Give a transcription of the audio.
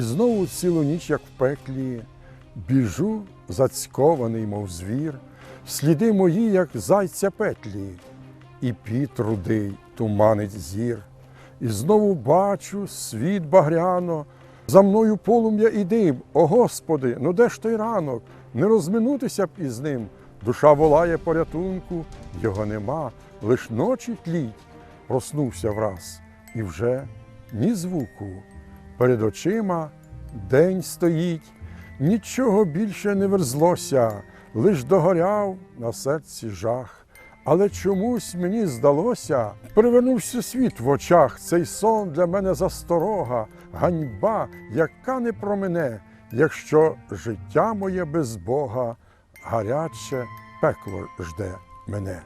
знову цілу ніч, як в пеклі, біжу, зацькований, мов звір, сліди мої, як зайця петлі, і піт рудий туманить зір. І знову бачу світ багряно, за мною полум'я і дим. О Господи, ну де ж той ранок? Не розминутися б із ним. Душа волає порятунку, його нема, лиш ночі тліть. Проснувся враз, і вже ні звуку. Перед очима день стоїть, нічого більше не верзлося, лиш догоряв на серці жах. Але чомусь мені здалося, перевернувся світ в очах. Цей сон для мене засторога, ганьба, яка не про мене, якщо життя моє без Бога гаряче пекло жде мене.